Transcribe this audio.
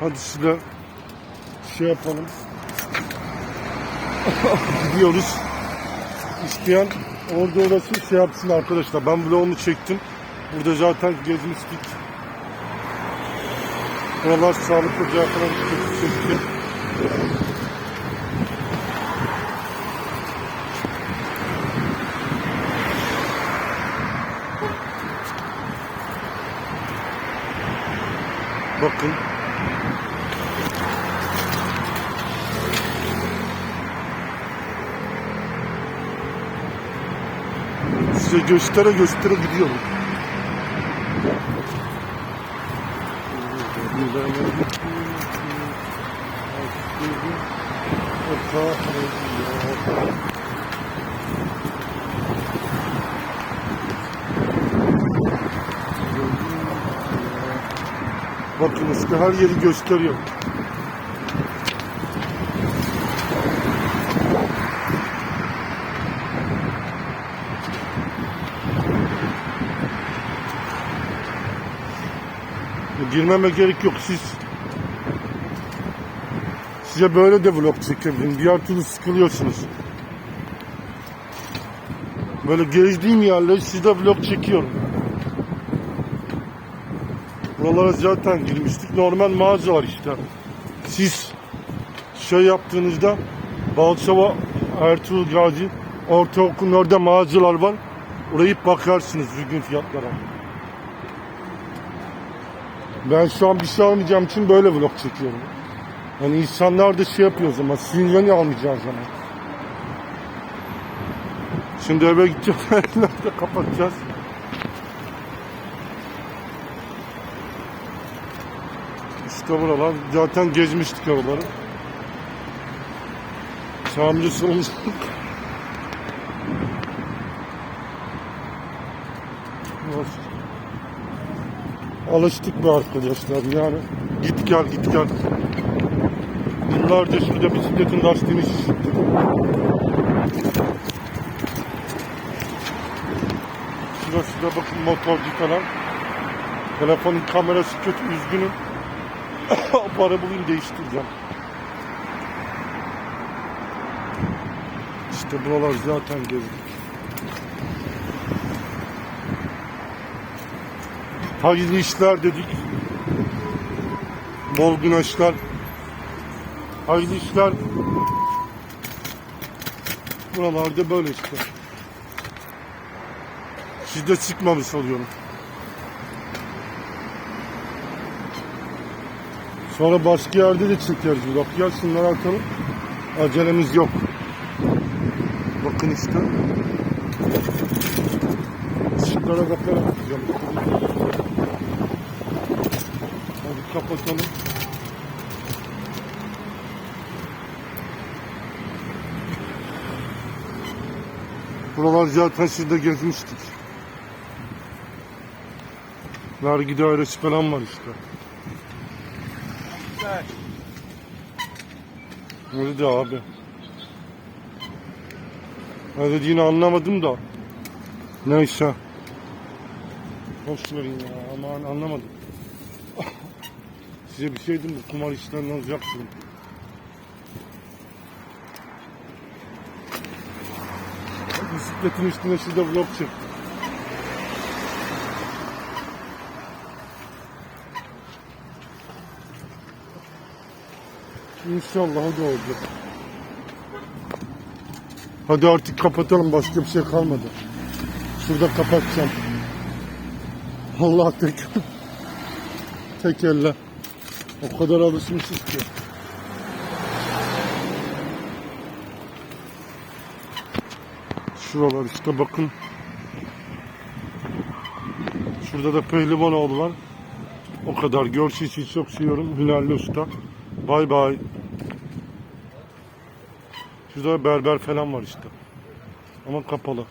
Hadi size şey yapalım. Gidiyoruz. İsteyen orada orası şey yapsın arkadaşlar. Ben vlogumu çektim. Burada zaten gezmiştik. Buralar sağlık ocağı falan çekti. Bakın. Size göstere göstere gidiyorum. Bakın işte her yeri gösteriyor. Girmeme gerek yok siz. Size böyle de vlog çekebilirim. Diğer türlü sıkılıyorsunuz. Böyle gezdiğim yerleri size vlog çekiyorum. Buralara zaten girmiştik. Normal mağazalar işte. Siz şey yaptığınızda Balçova Ertuğrul Gazi Ortaokul'un orada mağazalar var. Gidip bakarsınız düzgün fiyatlara. Ben şu an bir şey almayacağım için böyle vlog çekiyorum. Yani insanlar da şey yapıyor o zaman. Sinirlerini almayacağız zaman. Şimdi eve gideceğiz. Nerede kapatacağız? İşte buralar. Zaten gezmiştik oraları. Çamcı solumuz. Alıştık be arkadaşlar yani. Git gel git gel. Yıllarca şurada bisikletin lastiğini şişirttik. Şurası da bakın motorcu falan. Telefonun kamerası kötü üzgünüm. Para bulayım değiştireceğim. İşte buralar zaten gezdik. Hayırlı işler dedik. Bol güneşler. Hayırlı işler. Buralarda böyle işte. Sizde çıkmamış oluyorum. Sonra başka yerde de çekeriz vlog. Gel şunları atalım. Acelemiz yok. Bakın işte. Şunlara bakarak atacağım. Hadi kapatalım. Buralar zaten sizde gezmiştik. Vergi dairesi falan var işte. Öyle de abi. Ne dediğini anlamadım da. Neyse. Boş verin ya aman anlamadım. Size bir şey mi? Kumar uzak durun. Bisikletin üstüne şurada vlog çektim. İnşallah o da olacak. Hadi artık kapatalım. Başka bir şey kalmadı. Şurada kapatacağım. Allah tek. tek elle. O kadar alışmışız ki. Şuralar işte bakın. Şurada da Pehlivanoğlu var. O kadar. Görsü için çok seviyorum. Hünerli usta. Bay bay. Şurada berber falan var işte. Ama kapalı.